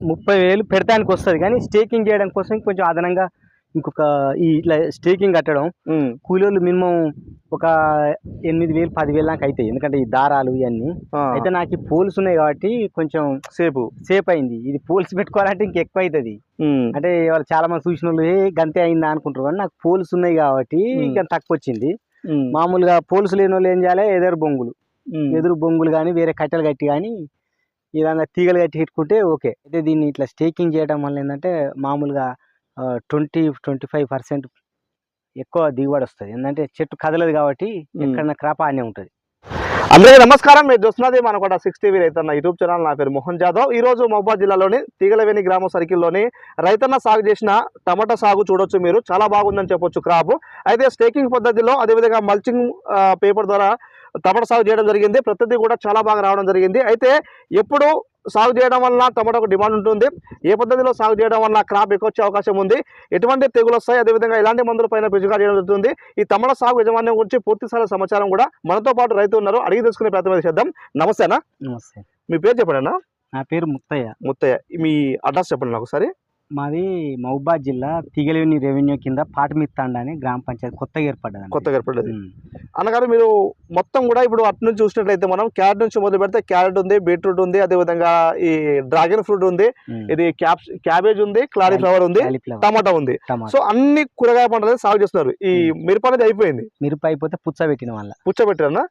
ముప్పై వేలు పెడతానికి వస్తుంది. కానీ స్టేకింగ్ చేయడం కోసం కొంచెం అదనంగా ఇంకొక ఈ ఇట్లా స్టేకింగ్ కట్టడం కూలీలు మినిమం ఒక ఎనిమిది వేలు పదివేలు దాకా అవుతాయి ఎందుకంటే ఈ దారాలు ఇవన్నీ. అయితే నాకు ఈ పోల్స్ ఉన్నాయి కాబట్టి కొంచెం సేపు. సేఫ్ అయింది. ఇది పోల్స్ పెట్టుకోవాలంటే ఇంకెక్కువ అవుతుంది అంటే వాళ్ళు చాలా మంది చూసిన వాళ్ళు "ఏ, గంతే అయిందా? అనుకుంటారు. కానీ నాకు పోల్స్ ఉన్నాయి కాబట్టి. ఇంకా తక్కువ వచ్చింది. మామూలుగా పోల్స్ లేని వాళ్ళు ఏం చేయాలి? ఎదురు బొంగులు. ఎదురు బొంగులు కానీ వేరే కట్టెలు కట్టి కానీ ఈ విధంగా తీగలు కట్టి పెట్టుకుంటే ఓకే. అయితే దీన్ని ఇట్లా స్టేకింగ్ చేయడం వల్ల ఏంటంటే మామూలుగా ట్వంటీ ట్వంటీ ఫైవ్ పర్సెంట్ ఎక్కువ దిగుబడి వస్తుంది. ఏంటంటే చెట్టు కదలదు కాబట్టి ఎక్కడన్నా క్రాప్ ఆనే ఉంటుంది. అందరికీ నమస్కారం. మీరు చూస్తున్నది మన కూడా సిక్స్ టీవీ రైతన్న యూట్యూబ్ ఛానల్. నా పేరు మోహన్ జాదవ్. ఈ రోజు మహబాద్ జిల్లాలోని తీగలవేణి గ్రామ సర్కిల్లోని రైతన్న సాగు చేసిన టమాటా సాగు చూడొచ్చు మీరు. చాలా బాగుందని చెప్పొచ్చు క్రాప్. అయితే స్టేకింగ్ పద్ధతిలో అదేవిధంగా మల్చింగ్ పేపర్ ద్వారా టమాటా సాగు చేయడం జరిగింది. ప్రతిదీ కూడా చాలా బాగా రావడం జరిగింది. అయితే ఎప్పుడు సాగు చేయడం వల్ల టమాటాకు డిమాండ్ ఉంటుంది. ఏ పద్ధతిలో సాగు చేయడం వల్ల క్రాప్ ఎక్కువ వచ్చే అవకాశం ఉంది. ఎటువంటి తెగులు వస్తాయి? అదేవిధంగా ఎలాంటి మందుల పైన పిచికారి చేయడం జరుగుతుంది. ఈ టమాటా సాగు యజమాన్యం గురించి పూర్తి స్థాయి సమాచారం కూడా మనతో పాటు రైతు ఉన్నారు. అడిగి తెలుసుకునే ప్రయత్నం చేద్దాం. నమస్తే అన్న. నమస్తే. మీ పేరు చెప్పండి అన్న. నా పేరు ముత్తయ్య. ముత్తయ్య. మీ అడ్రస్ చెప్పండి నాకు ఒకసారి. మాది మహబాద్ జిల్లా తీగలేని రెవెన్యూ కింద పాటమిత్తాండ అని గ్రామ పంచాయతీ కొత్తగా ఏర్పడ్డది కొత్తగా ఏర్పడేది అన్నగారు మీరు మొత్తం కూడా ఇప్పుడు అటు నుంచి చూసినట్లయితే మనం క్యారెట్ నుంచి మొదలు పెడితే క్యారెట్ ఉంది బీట్రూట్ ఉంది అదేవిధంగా ఈ డ్రాగన్ ఫ్రూట్ ఉంది ఇది క్యాబేజ్ ఉంది క్లారిఫ్లవర్ ఉంది టమాటా ఉంది. సో అన్ని కూరగాయ పంటలు సాగు చేస్తున్నారు. ఈ మిరప అనేది అయిపోయింది. మిరప అయిపోతే పుచ్చ పెట్టిన వాళ్ళ. పుచ్చబెట్టారన్న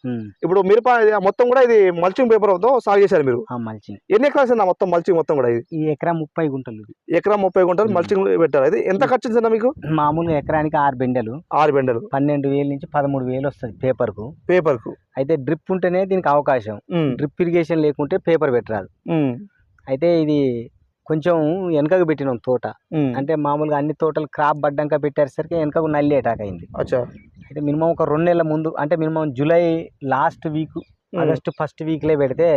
ఇప్పుడు మిరప మొత్తం కూడా ఇది మల్చింగ్ పేపర్తో సాగు చేశారు మీరు. మల్చింగ్. ఎన్ని ఎకరాస్ అన్న మొత్తం మల్చింగ్ మొత్తం కూడా ఇది? ఈ ఎకరా ముప్పై గుంటలు. ఎకరా ముప్పై గుంటలు మ్మ్. మల్చింగ్ పెట్టారు. ఇది ఎంత ఖర్చు అయిందన్న మీకు? మామూలుగా ఎకరానికి ఆరు బెండలు. ఆరు బెండలు. పన్నెండు వేలు నుంచి పదమూడు వేలు వస్తుంది పేపర్కు. పేపర్కు అయితే డ్రిప్ ఉంటేనే దీనికి అవకాశం. డ్రిప్ ఇరిగేషన్ లేకుంటే పేపర్ పెట్టరాదు. అయితే ఇది కొంచెం వెనకకు పెట్టినాం తోట. అంటే మామూలుగా అన్ని తోటలు క్రాప్ పడ్డాక పెట్టేసరికి వెనకకు నల్లి అటాక్ అయింది అయితే మినిమం ఒక రెండు నెలల ముందు అంటే minimum July last week August first వీక్లే పెడితే.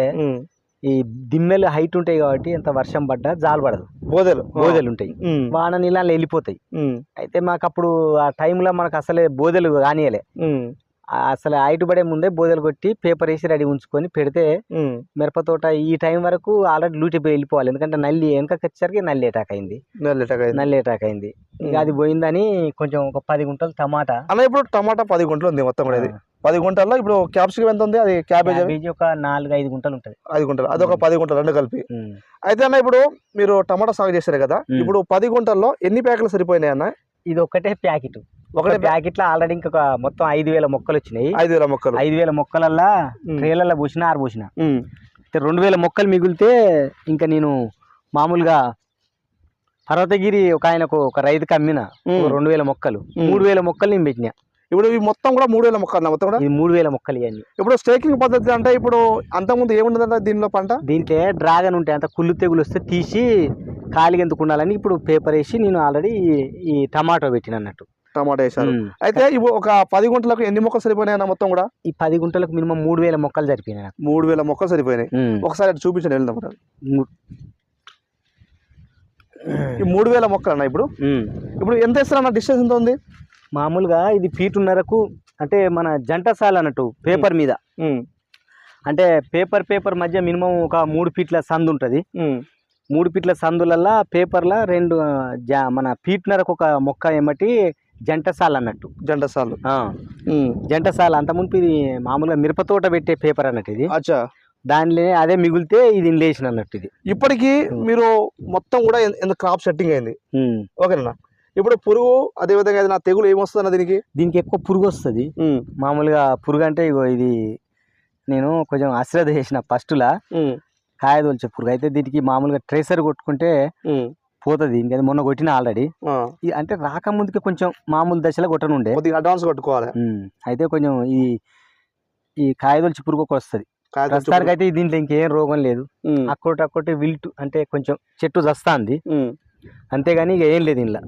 ఈ దిమ్మెలు హైట్ ఉంటాయి కాబట్టి ఎంత వర్షం పడ్డా జాలు పడదు. బోదెలు. బోదెలు ఉంటాయి. వాన నీళ్ళలో వెళ్ళిపోతాయి. అయితే మాకు అప్పుడు ఆ టైంలో మనకు అసలే బోదెలు కానియలే. అసలు హైట్ పడే ముందే బోదెలు కొట్టి పేపర్ వేసి రెడీ ఉంచుకొని పెడితే మ్మ్. మిరప తోట ఈ టైం వరకు ఆల్రెడీ లూటి పోయి వెళ్ళిపోవాలి. ఎందుకంటే నల్లి వెనకకి వచ్చేసరికి నల్లి అటాక్ అయింది. నల్లి అటాక్ అయింది. ఇక అది పోయిందని కొంచెం ఒక పది గుంటలు టమాటా. అన్న ఇప్పుడు టమాటా పది గుంటలు ఉంది మొత్తం కూడా పది గుంటల్లో ఇప్పుడు క్యాప్సికం ఎంత ఉంది? అది క్యాబేజ్ ఒక నాలుగు ఐదు గుంటలు ఉంటుంది. ఐదు గుంటలు. అది ఒక పది గుంటలు రెండు కలిపి. అయితే అన్న ఇప్పుడు మీరు టమాటా సాగు చేశారు కదా. ఇప్పుడు పది గుంటల్లో ఎన్ని ప్యాకెట్లు సరిపోయినాయి అన్న? ఇది ఒక్కటే ప్యాకెట్. ఒకటి ప్యాకెట్లో ఆల్రెడీ ఇంకొక మొత్తం ఐదు వేల మొక్కలు వచ్చినాయి. ఐదు వేల మొక్కలు. ఐదు వేల మొక్కలల్లా. ట్రేలల్లో పోసిన ఆరు పోసిన. రెండు వేల మొక్కలు మిగిలితే ఇంకా నేను మామూలుగా పర్వతగిరి ఒక ఆయనకు ఒక రైతుకి అమ్మిన. రెండు వేల మొక్కలు. మూడు వేల మొక్కలు నేను పెట్టిన. ఇప్పుడు ఇవి మొత్తం కూడా మూడు వేల మొక్కలు మొత్తం కూడా? మూడు వేల మొక్కలు ఇవన్నీ. ఇప్పుడు స్టేకింగ్ పద్ధతి అంటే ఇప్పుడు అంతకుముందు ఏముండదంట దీనిలో పంట? దీంట్లో డ్రాగన్ ఉంటాయి అంత కుళ్ళు తెగులు వస్తే తీసి ఖాళీగా ఎందుకు ఉండాలని ఇప్పుడు పేపర్ వేసి నేను ఆల్రెడీ ఈ టమాటో పెట్టిన అన్నట్టు. టమాటా వేశారు. అయితే ఇప్పుడు ఒక పది గుంటలకు ఎన్ని మొక్కలు సరిపోయినాయి అన్న మొత్తం కూడా ఈ పది గుంటలకు మినిమం మూడు వేల మొక్కలు సరిపోయినాయి మూడు వేల మొక్కలు సరిపోయినాయి. ఒకసారి అటు చూపించండి వెళ్దాం ఈ మూడు వేల మొక్కలు అన్న ఇప్పుడు. ఇప్పుడు ఎంత ఇస్తారన్న డిస్టెన్స్ ఎంత ఉంది మామూలుగా ఇది ఫీటున్నరకు అంటే మన జంటసాల అన్నట్టు పేపర్ మీద. అంటే పేపర్ పేపర్ మధ్య మినిమం ఒక మూడు ఫీట్ల సందు ఉంటుంది. మూడు ఫీట్ల సందులల్లా పేపర్ల రెండు జా మన ఫీట్నరకు ఒక మొక్క ఏమటి జంటసాల అన్నట్టు. జంట సార్లు ఆ, జంటసాల అంత మునుపు ఇది మామూలుగా మిరప తోట పెట్టే పేపర్ అన్నట్టు ఇది. అచ్చా. దానిలో అదే మిగిలితే ఇది లేచిన అన్నట్టు ఇది. ఇప్పటికి మీరు మొత్తం కూడా ఎంత క్రాప్ సెట్టింగ్ అయింది. ఓకేనా? ఇప్పుడు పురుగు అదే విధంగా ఏదైనా తెగులు ఏమొస్తుందన్న దీనికి? దీనికి ఎక్కువ పురుగు వస్తుంది. మామూలుగా పురుగు అంటే ఇగో ఇది నేను కొంచెం అశ్రద్ధ చేసిన ఫస్ట్లా. కాయ తోల్చే పురుగు. అయితే దీనికి మామూలుగా ట్రేసర్ కొట్టుకుంటే పోతుంది. అది మొన్న కొట్టిన ఆల్రెడీ అంటే రాకముందుకే కొంచెం మామూలు దశలో కొట్టనుండే. కొద్దిగా అడ్వాన్స్ కట్టుకోవాలి. అయితే కొంచెం ఈ ఈ కాయదొలిచి పురుగు ఒక వస్తుంది ప్రస్తుతానికి అయితే దీంట్లో ఇంకేం రోగం లేదు. అక్కోటి అక్కోటి విల్ట్ అంటే కొంచెం చెట్టు చస్తాంది. అంతేగాని ఇక ఏం లేదు ఇంట్లో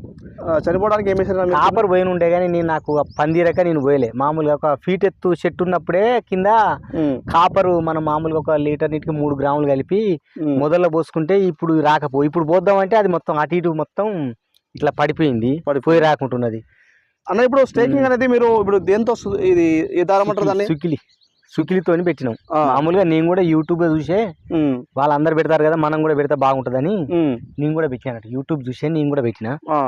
చనిపోవడానికి ఏం వేసారు? కాపర్ పోయిన ఉండే కానీ నేను నాకు పందిరక నేను పోయలే మామూలుగా ఒక ఫీట్ ఎత్తు చెట్టు ఉన్నప్పుడే కింద. కాపరు మనం మామూలుగా ఒక లీటర్ నీటికి మూడు గ్రాములు కలిపి. మొదల్లో పోసుకుంటే ఇప్పుడు రాకపో ఇప్పుడు పోద్దామంటే అది మొత్తం అటు ఇటు మొత్తం ఇట్లా పడిపోయింది పోయి రాకుంటున్నది అన్న ఇప్పుడు స్టేకింగ్ అనేది మీరు ఇప్పుడు దేంతో ఇది ఏ దారం అంటారు దాన్ని సుకిలి సుకిలితోని పెట్టినాం. మామూలుగా నేను కూడా యూట్యూబ్ చూసే ఉమ్, వాళ్ళందరూ పెడతారు కదా మనం కూడా పెడితే బాగుంటుందని నేను కూడా పెట్టినట్టు యూట్యూబ్ చూసే నేను కూడా పెట్టిన. ఆ.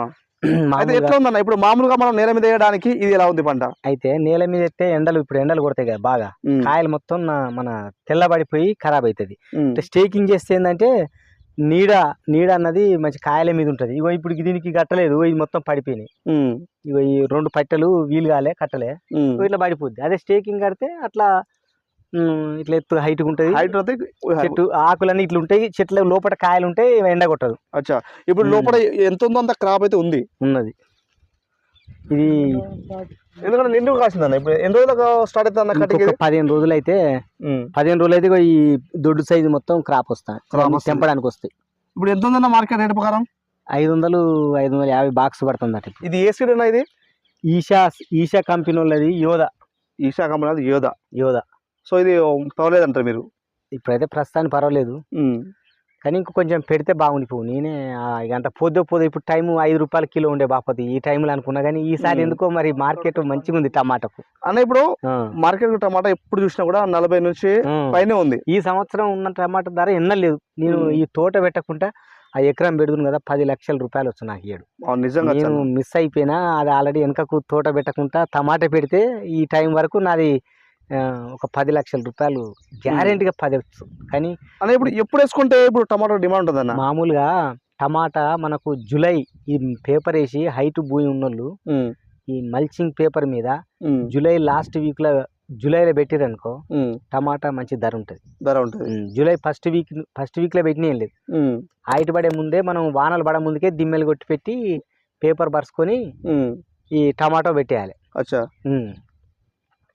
అయితే మామూలుగా ఎట్లా ఉందన్న? ఇప్పుడు మామూలుగా మనం నేల మీద వేయడానికి ఇది ఎలా ఉంది పంట? అయితే నేల మీద ఎత్తే ఎండలు ఇప్పుడు ఎండలు కొడతాయి కదా బాగా. కాయలు మొత్తం మన తెల్లబడిపోయి ఖరాబ్ అవుతుంది. స్టేకింగ్ చేస్తే ఏంటంటే నీడ నీడ అన్నది మంచి కాయల మీద ఉంటుంది. ఇగో ఇప్పుడు దీనికి కట్టలేదు. ఇది మొత్తం పడిపోయినాయి. ఇగో ఈ రెండు పట్టెలు వీలు కాలే కట్టలే. ఇట్లా పడిపోద్ది. అదే స్టేకింగ్ కడితే అట్లా ఇట్లా ఎత్తు హైట్ ఉంటుంది. హైట్ చెట్టు ఆకులన్నీ ఇట్లా ఉంటాయి. చెట్ల లోపల కాయలు ఉంటాయి ఎండ కొట్టదు. అచ్చా. ఇప్పుడు. లోపల ఎంత ఉందో అంత క్రాప్ అయితే ఉంది. ఉన్నది. ఇది ఎందుకంటే నిండు కాసిందన్న? ఇప్పుడు ఎన్ని రోజులకు స్టార్ట్ అవుతుంది అన్న కటింగ్ ఇంకొక పదిహేను రోజులు అయితే పదిహేను రోజులు అయితే ఈ దొడ్డు సైజు మొత్తం క్రాప్ వస్తాయి. తెంపడానికి వస్తాయి. ఇప్పుడు ఎంత ఉందన్న మార్కెట్ రేట్ ప్రకారం? ఐదు వందలు ఐదు వందల యాభై బాక్స్ పడుతుంది అట. ఇది ఏ సీడ్ అన్న ఇది? ఈషా ఈషా కంపెనీ వాళ్ళది యోధ. ఈషా కంపెనీ అది యోధ. యోధ. సో ఇది పర్వాలేదంటారు మీరు? ఇప్పుడైతే ప్రస్తుతానికి పర్వాలేదు. కానీ ఇంక కొంచెం పెడితే బాగుండిపోవు నేనే ఆ, ఇక అంత పొద్దు పొద్దు ఇప్పుడు టైం ఐదు రూపాయల కిలో ఉండే బాపతి ఈ టైంలో అనుకున్నా కానీ ఈసారి. ఎందుకో మరి మార్కెట్ మంచిగా ఉంది టమాటాకు అన్న ఇప్పుడు. మార్కెట్ టమాటా ఎప్పుడు చూసినా కూడా నలభై నుంచి. పైనే ఉంది ఈ సంవత్సరం ఉన్న టమాటా ధర ఎన్నలేదు నేను. ఈ తోట పెట్టకుండా ఆ ఎకరం పెడుతుంది కదా పది లక్షల రూపాయలు వచ్చు నాకు ఏడు నిజంగా నేను. మిస్ అయిపోయినా అది ఆల్రెడీ వెనకకు తోట పెట్టకుండా టమాటా పెడితే ఈ టైం వరకు నాది ఒక పది లక్షల రూపాయలు గ్యారెంటీగా పది వచ్చు కానీ అన్న ఇప్పుడు ఎప్పుడు వేసుకుంటే ఇప్పుడు టమాటో డిమాండ్ ఉంటుంది అన్న మామూలుగా టమాటా మనకు జూలై ఈ పేపర్ వేసి హైట్ భూమి ఉన్నోళ్ళు ఈ మల్చింగ్ పేపర్ మీద జూలై లాస్ట్ వీక్లో జూలైలో పెట్టిరనుకో ఉమ్, టమాటా మంచి ధర ఉంటుంది. ధర ఉంటుంది. జూలై ఫస్ట్ వీక్ ఫస్ట్ వీక్లో పెట్టిన ఏం లేదు. హైట్ పడే ముందే మనం వానలు పడే ముందుకే దిమ్మెలు కొట్టి పెట్టి పేపర్ పరుచుకొని ఈ టమాటో పెట్టేయాలి. అచ్చా.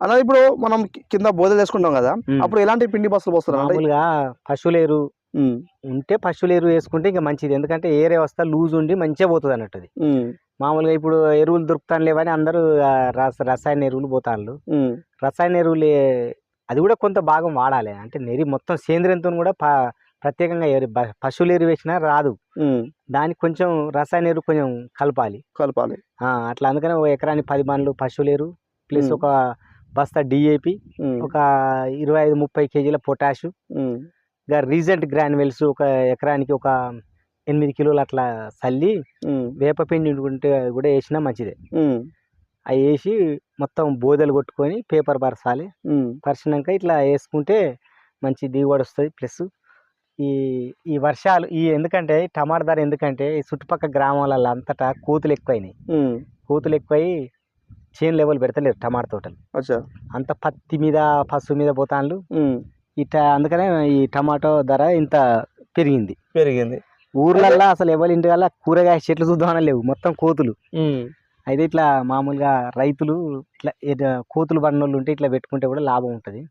అన్న ఇప్పుడు మనం కింద బోధలు వేసుకుంటాం కదా. అప్పుడు ఎలాంటి పిండి బస్సులు పోస్తారు మామూలుగా పశువులేరు. ఉంటే పశువులేరు వేసుకుంటే ఇంకా మంచిది. ఎందుకంటే ఏరే వస్తా లూజ్ ఉండి మంచిగా పోతుంది అన్నట్టు మామూలుగా ఇప్పుడు ఎరువులు దొరుకుతాను లేవని అందరూ రసాయన ఎరువులు పోతాను రసాయన ఎరువులు అది కూడా కొంత భాగం వాడాలి. అంటే నెరి మొత్తం సేంద్రియంతో కూడా ప్రత్యేకంగా పశువులు ఎరువు వేసినా రాదు. దానికి కొంచెం రసాయన ఎరువు కొంచెం కలపాలి. కలపాలి. అట్లా అందుకని ఒక ఎకరానికి పది బండ్లు పశువులు ఎరువు ప్లస్. ఒక బస్తా డిఏపి ఒక ఇరవై ఐదు ముప్పై కేజీల పొటాషు. ఇంకా రీజెంట్ గ్రాన్యువల్స్ ఒక ఎకరానికి ఒక ఎనిమిది కిలోలు అట్లా చల్లి వేపపిండి ఉంటే కూడా వేసినా మంచిదే. అవి వేసి మొత్తం బోదెలు కొట్టుకొని పేపర్ పరచాలి పరిచినాక ఇట్లా వేసుకుంటే మంచి దిగుబడి వస్తుంది. ప్లస్ ఈ ఈ వర్షాలు ఈ ఎందుకంటే టమాటా ధర ఎందుకంటే ఈ చుట్టుపక్కల గ్రామాలలో అంతటా కోతులు ఎక్కువైనాయి. కోతులు ఎక్కువై చేను లెవెల్ పెడతలేరు టమాటా తోటలు. అంత పత్తి మీద పసుపు మీద పోతాన్లు. ఉమ్, ఇట అందుకనే ఈ టమాటో ధర ఇంత పెరిగింది. పెరిగింది. ఊర్లల్లో అసలు ఎవరి ఇంటి వల్ల కూరగాయ చెట్లు చూద్దామని లేవు మొత్తం కోతులు. అయితే ఇట్లా మామూలుగా రైతులు ఇట్లా కోతులు పడినోళ్ళు ఉంటే ఇట్లా పెట్టుకుంటే కూడా లాభం ఉంటుంది.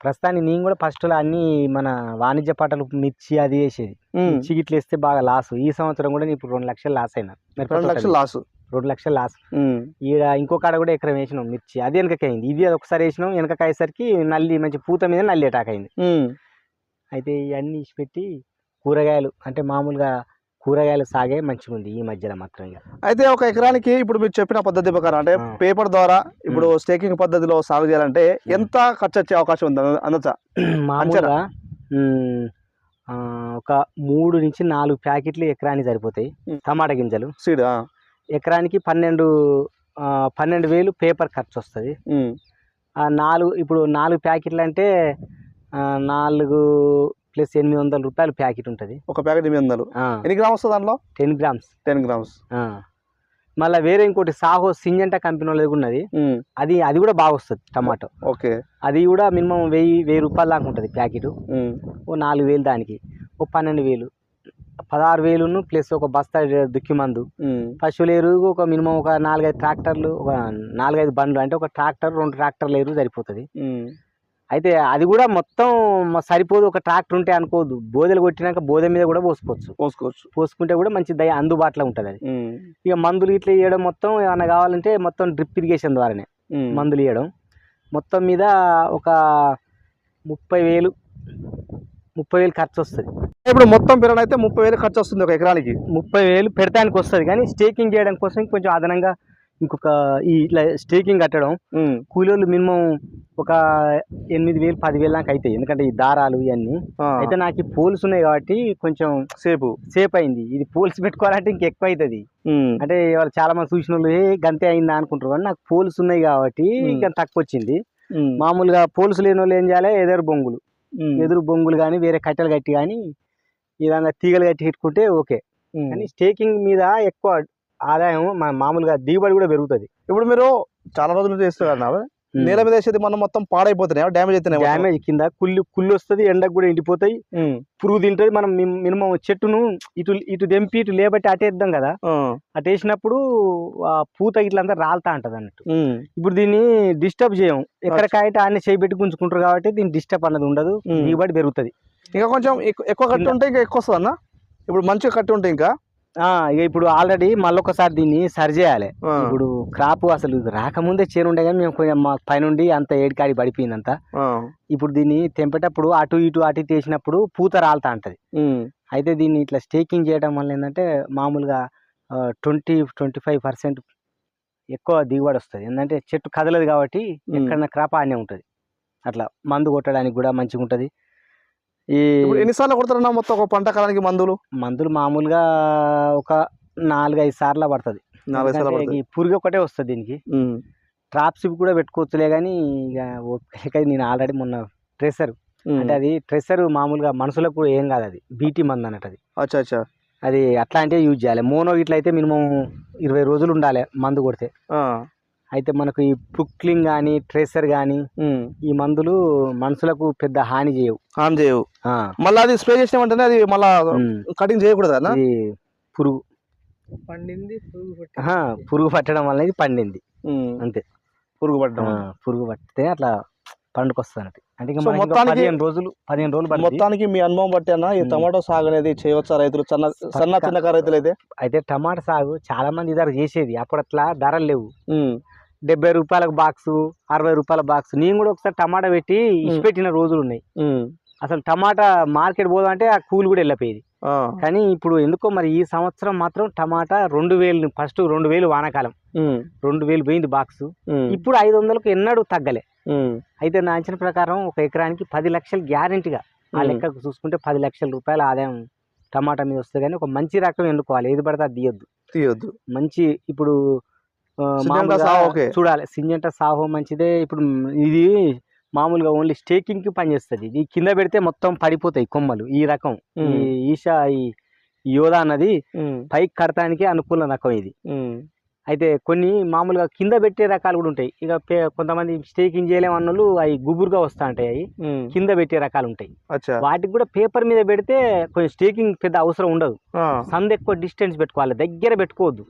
ప్రస్తుతానికి నేను కూడా ఫస్ట్లో అన్ని మన వాణిజ్య పంటలు మిర్చి అది వేసేది. మిర్చి గిట్ల వేస్తే బాగా లాస్ ఈ సంవత్సరం కూడా నేను ఇప్పుడు రెండు లక్షలు లాస్ అయినా రెండు. లక్షలు లాస్ రెండు లక్షలు లాస్. ఈడ ఇంకో కాడ కూడా ఎకరం వేసినాం మిర్చి. అది వెనకకైంది ఇది ఒకసారి వేసినాం వెనకకి అయ్యేసరికి నల్లి మంచి పూత మీద నల్లి అటాక్ అయింది. అయితే ఇవన్నీ పెట్టి కూరగాయలు అంటే మామూలుగా కూరగాయలు సాగే మంచిగా ఉంది ఈ మధ్యలో మాత్రం ఇక. అయితే ఒక ఎకరానికి ఇప్పుడు మీరు చెప్పిన పద్ధతి ప్రకారం అంటే. పేపర్ ద్వారా ఇప్పుడు స్టేకింగ్ పద్ధతిలో సాగు చేయాలంటే ఎంత ఖర్చు వచ్చే అవకాశం ఉంది? అనొచ్చా మామూలుగా ఒక మూడు నుంచి నాలుగు ప్యాకెట్లు ఎకరానికి సరిపోతాయి. టమాటా గింజలు. సీడ్ ఎకరానికి పన్నెండు పన్నెండు వేలు పేపర్ ఖర్చు వస్తుంది నాలుగు ఇప్పుడు నాలుగు ప్యాకెట్లు అంటే నాలుగు ప్లస్ ఎనిమిది వందల రూపాయలు ప్యాకెట్ ఉంటుంది. ఒక ప్యాకెట్ ఎనిమిది వందలు. ఎన్ని గ్రామ్స్ వస్తుంది దాంట్లో? Ten grams. Ten grams. మళ్ళీ వేరే ఇంకోటి సాహో సింజంటా కంపెనీ వాళ్ళది కూడా ఉన్నది. అది అది కూడా బాగా వస్తుంది టమాటో. ఓకే. అది కూడా మినిమం వెయ్యి వెయ్యి రూపాయల దాకా ఉంటుంది ప్యాకెట్. ఓ నాలుగు వేలు దానికి. ఓ పన్నెండు వేలు. పదహారు వేలును ప్లస్ ఒక బస్తా దుక్కి మందు పశువుల ఎరువు ఒక మినిమం ఒక నాలుగైదు ట్రాక్టర్లు ఒక నాలుగైదు బండ్లు అంటే ఒక ట్రాక్టర్ రెండు ట్రాక్టర్ల ఎరువు సరిపోతుంది. అయితే అది కూడా మొత్తం సరిపోదు ఒక ట్రాక్టర్ ఉంటే అనుకోవద్దు. బోదెలు కొట్టినాక బోధ మీద కూడా పోసుకోవచ్చు. పోసుకోవచ్చు. పోసుకుంటే కూడా మంచి దయ అందుబాటులో ఉంటుంది అది. ఇక మందులు ఇట్లా ఇవ్వడం మొత్తం ఏమైనా కావాలంటే మొత్తం డ్రిప్ ఇరిగేషన్ ద్వారానే మందులు ఇవ్వడం మొత్తం మీద ఒక ముప్పై వేలు ముప్పై వేలు ఖర్చు వస్తుంది ఇప్పుడు మొత్తం పెరగడం అయితే ముప్పై వేలు ఖర్చు వస్తుంది ఒక ఎకరానికి. ముప్పై వేలు పెడతానికి వస్తుంది. కానీ స్టేకింగ్ చేయడం కోసం కొంచెం అదనంగా ఇంకొక ఈ ఇట్లా స్టేకింగ్ కట్టడం కూలీలు మినిమం ఒక ఎనిమిది వేలు పదివేలు దాకా అవుతాయి ఎందుకంటే ఈ దారాలు ఇవన్నీ. అయితే నాకు ఈ పోల్స్ ఉన్నాయి కాబట్టి కొంచెం సేపు. సేఫ్ అయింది. ఇది పోల్స్ పెట్టుకోవాలంటే ఇంకెక్కువ అవుతుంది అంటే వాళ్ళు చాలా మంది చూసిన వాళ్ళు "ఏ, గంతే అయిందా? అనుకుంటారు. కానీ నాకు పోల్స్ ఉన్నాయి కాబట్టి. ఇంకా తక్కువ వచ్చింది. మామూలుగా పోల్స్ లేని వాళ్ళు ఏం చేయాలి? ఎదురు బొంగులు. ఎదురు బొంగులు కానీ వేరే కట్టెలు కట్టి కానీ విధంగా తీగలు కట్టి పెట్టుకుంటే ఓకే. కానీ స్టేకింగ్ మీద ఎక్కువ ఆదాయం మన మామూలుగా దిగుబడి కూడా పెరుగుతుంది. ఇప్పుడు మీరు చాలా రోజులు చేస్తున్నారు నేల మీద వేసేది మనం మొత్తం పాడైపోతున్నాయి. డ్యామేజ్ అవుతున్నాయి డ్యామేజ్ కింద కుళ్ళు కుళ్ళు వస్తుంది ఎండకు కూడా ఎండిపోతాయి. పురుగు తింటుంది. మనం మిన్- మినిమం చెట్టును ఇటు ఇటు దెంపి ఇటు లేబట్టి అటేద్దాం కదా. అటు వేసినప్పుడు ఆ పూత ఇట్లంతా రాలుతా ఉంటది అన్నట్టు. ఇప్పుడు దీన్ని డిస్టర్బ్ చేయం. ఎక్కడ కాయట అన్ని చేయబెట్టి గుంజుకుంటారు కాబట్టి దీన్ని డిస్టర్బ్ అన్నది ఉండదు. దిగుబడి పెరుగుతుంది. ఇంకా కొంచెం ఎక్కు- ఎక్కువ కట్టి ఉంటే ఇంకా ఎక్కువ వస్తుంది అన్న ఇప్పుడు మంచిగా కట్టి ఉంటే ఇంకా? ఇక ఇప్పుడు ఆల్రెడీ మళ్ళొకసారి దీన్ని సరి చేయాలి. ఇప్పుడు క్రాప్ అసలు రాకముందే చేను ఉండే కానీ మేము కొంచెం మా పైనుండి అంత ఏడికాడి పడిపోయింది అంత ఇప్పుడు దీన్ని తెంపేటప్పుడు అటు ఇటు అటు ఇటు వేసినప్పుడు పూత రాలుతా ఉంటది అయితే దీన్ని ఇట్లా స్టేకింగ్ చేయడం వల్ల ఏంటంటే మామూలుగా ట్వంటీ ట్వంటీ ఫైవ్ పర్సెంట్ ఎక్కువ దిగుబడి వస్తుంది. ఏంటంటే చెట్టు కదలదు కాబట్టి. ఎక్కడన్నా క్రాప్ ఆనే ఉంటుంది. అట్లా మందు కొట్టడానికి కూడా మంచిగా ఉంటుంది ఈ ఎన్నిసార్లు కొడతారన్న మొత్తం ఒక పంట కాలానికి మందులు? మందులు మామూలుగా ఒక నాలుగైదు సార్లు పడుతుంది. నాలుగు సార్లు ఎందుకంటే పడుతుంది. ఈ పురుగు ఒకటే వస్తుంది దీనికి. ట్రాప్స్ కూడా పెట్టుకోవచ్చులే కానీ ఇక ఓపిక నేను ఆల్రెడీ మొన్న ట్రెసర్. అంటే అది ట్రెసర్ మామూలుగా మనుషులకు కూడా ఏం కాదు అది. బీటీ మందు అన్నట్టు అది. అచ్చా అచ్చా. అది అట్లాంటివి యూజ్ చేయాలి. మోనో ఇట్లా అయితే మినిమం ఇరవై రోజులు ఉండాలి మందు కొడితే. అయితే మనకు ఈ పుక్లింగ్ కానీ ట్రెసర్ కానీ. ఈ మందులు మనుషులకు పెద్ద హాని చేయవు. హామ్ చేయవు. ఆ, మళ్ళీ అది స్ప్రే చేసిన వెంటనే అది మళ్ళా. కటింగ్ చేయకూడదు పురుగు. పండింది పురుగు పట్టడం వల్ల ఇది పండింది అంతే. పురుగు పట్టడం పురుగు పట్టితే అట్లా పండుకొస్తుంది అంటే మొత్తానికి- పదిహేను రోజులు పదిహేను రోజులు మొత్తానికి మీ అనుభవం బట్టి అన్న ఈ. టమాటో సాగు అనేది చేయవచ్చా రైతులు? సన్న సన్న. చిన్నకారు రైతులు అయితే? అయితే టమాటా సాగు చాలా మంది ఇద్దరు చేసేది. అప్పుడు అట్లా ధరలు లేవు. డెబ్బై రూపాయలకు బాక్స్ అరవై రూపాయల బాక్స్ నేను కూడా ఒకసారి టమాటా పెట్టి ఇచ్చిపెట్టిన రోజులు ఉన్నాయి అసలు టమాటా మార్కెట్ పోదామంటే ఆ కూలి కూడా వెళ్ళిపోయేది. కానీ ఇప్పుడు ఎందుకో మరి ఈ సంవత్సరం మాత్రం టమాటా రెండు వేలు ఫస్ట్ రెండు వేలు వానాకాలం. రెండు వేలు పోయింది బాక్స్ ఇప్పుడు ఐదు వందలకు ఎన్నడూ తగ్గలే. అయితే నా అంచనా ప్రకారం ఒక ఎకరానికి పది లక్షలు గ్యారెంటీగా ఆ. లెక్కకు చూసుకుంటే పది లక్షల రూపాయల ఆదాయం టమాటా మీద వస్తుంది కానీ ఒక మంచి రకం ఎన్నుకోవాలి ఏది పడితే అది తీయొద్దు. తీయొద్దు. మంచి ఇప్పుడు చూడాలి. సింజంట సాహో మంచిదే. ఇప్పుడు ఇది మామూలుగా ఓన్లీ స్టేకింగ్కి పనిచేస్తుంది. ఇది కింద పెడితే మొత్తం పడిపోతాయి కొమ్మలు. ఈ రకం. ఈ. ఈషా ఈ యోధా అన్నది పైకి కడతానికి అనుకూల రకం ఇది. అయితే కొన్ని మామూలుగా కింద పెట్టే రకాలు కూడా ఉంటాయి. ఇక కొంతమంది స్టేకింగ్ చేయలేము అన్నోళ్ళు అవి గుబురుగా వస్తూ ఉంటాయి అవి. కింద పెట్టే రకాలు ఉంటాయి. వాటికి కూడా పేపర్ మీద పెడితే కొంచెం స్టేకింగ్ పెద్ద అవసరం ఉండదు. సంద ఎక్కువ డిస్టెన్స్ పెట్టుకోవాలి. దగ్గర పెట్టుకోవద్దు.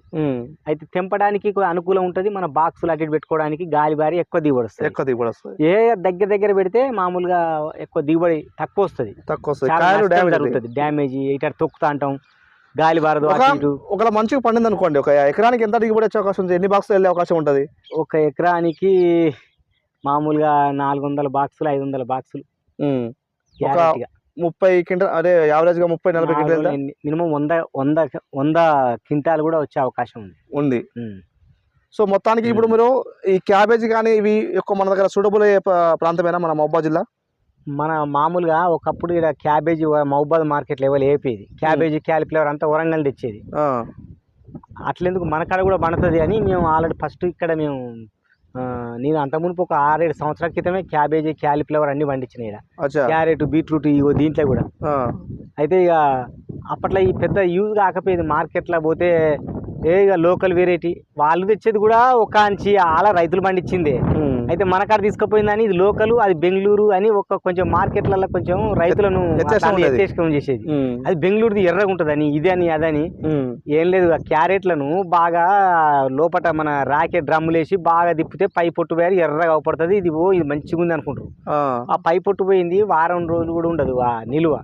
అయితే తెంపడానికి అనుకూలం ఉంటుంది. మన బాక్సులు అటు పెట్టుకోవడానికి గాలి బారి ఎక్కువ దిగుబడి వస్తుంది. ఎక్కువ దిగుబడి వస్తుంది. ఏ దగ్గర దగ్గర పెడితే మామూలుగా ఎక్కువ దిగుబడి తక్కువ వస్తుంది. తక్కువ వస్తుంది. డ్యామేజ్ ఇటు తొక్కుతా అంటాం. గాలి బారదు ఒక మంచిగా పండింది అనుకోండి ఒక ఎకరానికి ఎంత దిగుబడి వచ్చే అవకాశం ఉంది? ఎన్ని బాక్స్ వెళ్ళే అవకాశం ఉంటది? ఒక ఎకరానికి మామూలుగా నాలుగు వందల బాక్సులు. ఐదు వందల బాక్సులు. ముప్పై క్వింటల్ అదే యావరేజ్గా ముప్పై నలభై క్వింటల్ మినిమం వంద వంద వంద క్వింటాలు కూడా వచ్చే అవకాశం ఉంది. ఉంది. సో మొత్తానికి ఇప్పుడు మీరు ఈ క్యాబేజీ కానీ ఇవి ఎక్కువ మన దగ్గర సూటబుల్ అయ్యే ప్ర- ప్రాంతమేనా మన మహబాద్ జిల్లా? మన మామూలుగా ఒకప్పుడు ఇక్కడ క్యాబేజీ మహబాద్ మార్కెట్ లెవెల్ వేపేది క్యాబేజీ క్యాలిఫ్లవర్ అంతా వరంగల్ తెచ్చేది. అట్లెందుకు మన కాడ కూడా పండుతుంది అని మేము ఆల్రెడీ ఫస్ట్ ఇక్కడ మేము నేను అంత మునుపు ఒక ఆరేడు సంవత్సరాల క్రితమే క్యాబేజీ క్యాలిఫ్లవర్ అన్ని పండించిన ఇక్కడ క్యారెట్ బీట్రూట్ ఇగో దీంట్లో కూడా. అయితే ఇక అప్పట్లో ఈ పెద్ద యూజ్ కాకపోయేది మార్కెట్లో పోతే ఏ ఇక లోకల్ వెరైటీ వాళ్ళు తెచ్చేది కూడా ఒక అంచి అలా రైతులు పండించిందే. అయితే మన కాడ తీసుకుపోయిందని ఇది లోకల్ అది బెంగళూరు అని ఒక కొంచెం మార్కెట్లలో కొంచెం రైతులను వ్యత్యాసం చేసేది. అది బెంగళూరుది ఎర్రగా ఉంటుందని ఇదని అదని ఉమ్. ఏం లేదు ఆ క్యారెట్లను బాగా లోపట మన రాకెట్ డ్రమ్ములు వేసి బాగా తిప్పితే పై పొట్టు పోయారు ఎర్రగా అవపడుతుంది. ఇది ఓ ఇది మంచిగా ఉంది అనుకుంటారు ఆ, పై పొట్టు పోయింది వారం రోజులు కూడా ఉండదు ఆ నిలువ.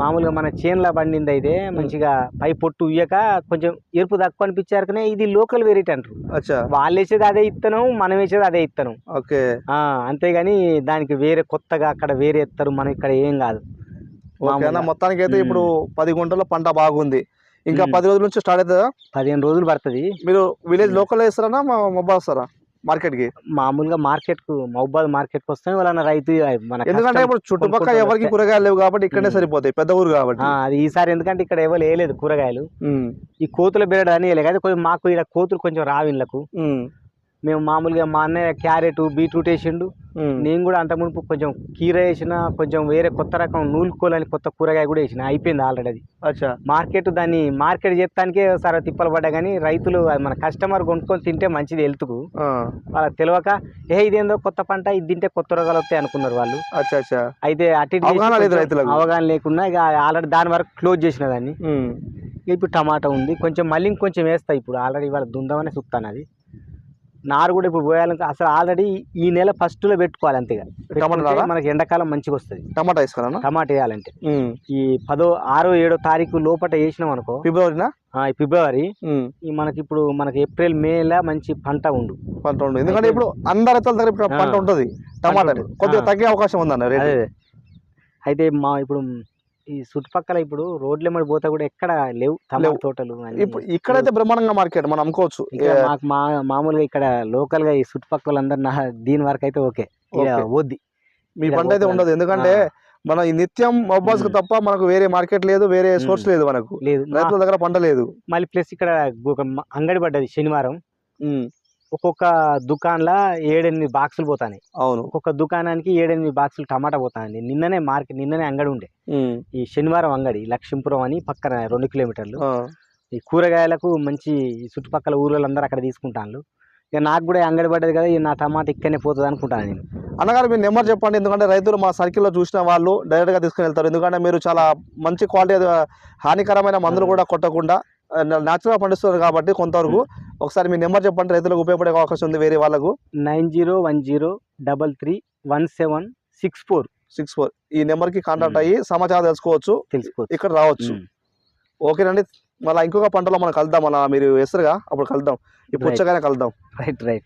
మామూలుగా మన చేన్ల పండింది అయితే మంచిగా పై పొట్టు ఉయ్యక కొంచెం ఎరుపు తక్కువ అనిపించారు కానీ ఇది లోకల్ వెరైటీ అంటారు అచ్చా. వాళ్ళు వేసేది అదే ఇత్తనం మనం వేసేది అదే ఇత్తనం. ఓకే. అంతేగాని దానికి వేరే కొత్తగా అక్కడ వేరే ఎత్తారు మనం ఇక్కడ ఏం కాదు. మొత్తానికి అయితే ఇప్పుడు పది గుంటల పంట బాగుంది. ఇంకా. పది రోజుల నుంచి స్టార్ట్ అవుతుందా? పదిహేను రోజులు పడుతుంది. మీరు విలేజ్ లోకల్ వేస్తారా మా మొబైల్ వస్తారా? మార్కెట్కి మామూలుగా మార్కెట్కు మహబాద్ మార్కెట్కు వస్తాయి వాళ్ళ రైతు మన ఎందుకంటే ఇప్పుడు చుట్టుపక్కల ఎవరికి వస్తే- కూరగాయలు లేవు కాబట్టి ఇక్కడనే. సరిపోతాయి పెద్ద ఊరు కాబట్టి. అది ఈసారి ఎందుకంటే ఇక్కడ ఎవరు వేయలేదు కూరగాయలు. ఈ కోతుల బేరడు అని వేయలేదు కదా కొంచెం మాకు ఇక్కడ కోతులు కొంచెం రావిళ్ళకు మ్మ్. మేము మామూలుగా మా అన్నయ్య క్యారెట్ బీట్రూట్ వేసిండు. నేను కూడా అంత మునుపు కొంచెం కీర వేసిన కొంచెం వేరే కొత్త రకం నూలుకోలని కొత్త కూరగాయ కూడా వేసిన. అయిపోయింది ఆల్రెడీ అది. అచ్చా. మార్కెట్ దాన్ని మార్కెట్ చేస్తానికే సరే తిప్పలు పడ్డా కానీ రైతులు మన కస్టమర్ కొనుక్కొని తింటే మంచిది హెల్త్కు. ఆ. వాళ్ళకి తెలియక ఏ ఇదేందో కొత్త పంట ఇది తింటే కొత్త రోగాలు వస్తాయి అనుకున్నారు వాళ్ళు. అచ్చా అచ్చా. అయితే అటు అవగాహన లేకుండా ఇక ఆల్రెడీ దాని వరకు క్లోజ్ చేసిన దాన్ని. ఇప్పుడు టమాటా ఉంది. కొంచెం మళ్ళీ ఇంకొంచెం వేస్తా ఇప్పుడు. ఆల్రెడీ ఇవాళ దుందామని చూస్తాను అది. నారు కూడా ఇప్పుడు పోయాలంటే అసలు ఆల్రెడీ ఈ నెల ఫస్ట్లో పెట్టుకోవాలి అంతేగా. నారా? మనకి ఎండాకాలం మంచిగా వస్తుంది టమాటా వేసుకున్నా టమాటా వేయాలంటే. ఈ పదో ఆరో ఏడో తారీఖు లోపల వేసినాం అనుకో ఫిబ్రవరినా? ఫిబ్రవరి మనకి ఇప్పుడు మనకి ఏప్రిల్ మేలా మంచి పంట ఉండు. పంట ఉండదు ఎందుకంటే ఇప్పుడు అందరి దగ్గర ఇప్పుడు. పంట ఉంటుంది టమాటా. కొద్దిగా. తగ్గే అవకాశం ఉందన్న అయితే మా ఇప్పుడు ఈ చుట్టుపక్కల ఇప్పుడు రోడ్ల మీద పోతే కూడా ఎక్కడ లేవు లేవు. తోటలు. ఇప్పుడు ఇక్కడైతే బ్రహ్మాండంగా మార్కెట్ మనం మా మామూలుగా ఇక్కడ లోకల్గా ఈ చుట్టుపక్కల అందరు నా దీని వరకు అయితే ఓకే. వద్ది మీ పంట అయితే. ఉండదు ఎందుకంటే మన ఈ నిత్యం మ్మ్. తప్ప మనకు వేరే మార్కెట్ లేదు వేరే సోర్స్. లేదు మనకు లేదు రైతుల దగ్గర పంట లేదు మళ్ళీ ప్లస్ ఇక్కడ అంగడి పడ్డది శనివారం ఒక్కొక్క దుకాణంలో ఏడెనిమిది బాక్సులు పోతాయి అవును. ఒక్కొక్క దుకాణానికి ఏడెనిమిది బాక్సులు టమాటా పోతాయండి నిన్ననే మార్కెట్ నిన్ననే అంగడి ఉండే. ఈ శనివారం అంగడి లక్ష్మీపురం అని పక్కన రెండు కిలోమీటర్లు. ఈ కూరగాయలకు మంచి చుట్టుపక్కల ఊళ్ళందరూ అక్కడ తీసుకుంటాను ఇక నాకు కూడా ఈ అంగడి పడ్డది కదా ఈ నా టమాటా ఇక్కడనే పోతుంది అనుకుంటాను నేను. అన్నగారు మీ నెంబర్ చెప్పండి. ఎందుకంటే రైతులు మా సర్కిల్లో చూసిన వాళ్ళు డైరెక్ట్గా తీసుకుని వెళ్తారు. ఎందుకంటే మీరు చాలా మంచి క్వాలిటీ హానికరమైన మందులు కూడా కొట్టకుండా న్యాచురల్ పండిస్తున్నారు కాబట్టి కొంతవరకు ఒకసారి మీ నెంబర్ చెప్పండి రైతులకు ఉపయోగపడే అవకాశం ఉంది వేరే వాళ్ళకు. Nine zero one zero double three one seven six four. Six four. ఈ నెంబర్కి కాంటాక్ట్ మ్మ్. అయ్యి సమాచారం తెలుసుకోవచ్చు తెలుసుకోవచ్చు. ఇక్కడ రావచ్చు. ఉమ్. ఓకేనండి మళ్ళీ ఇంకొక పంటలో మనం కలుద్దాం మళ్ళీ మీరు వేస్తారుగా అప్పుడు కలుద్దాం. Right. పుచ్చగానే కలుద్దాం. Right right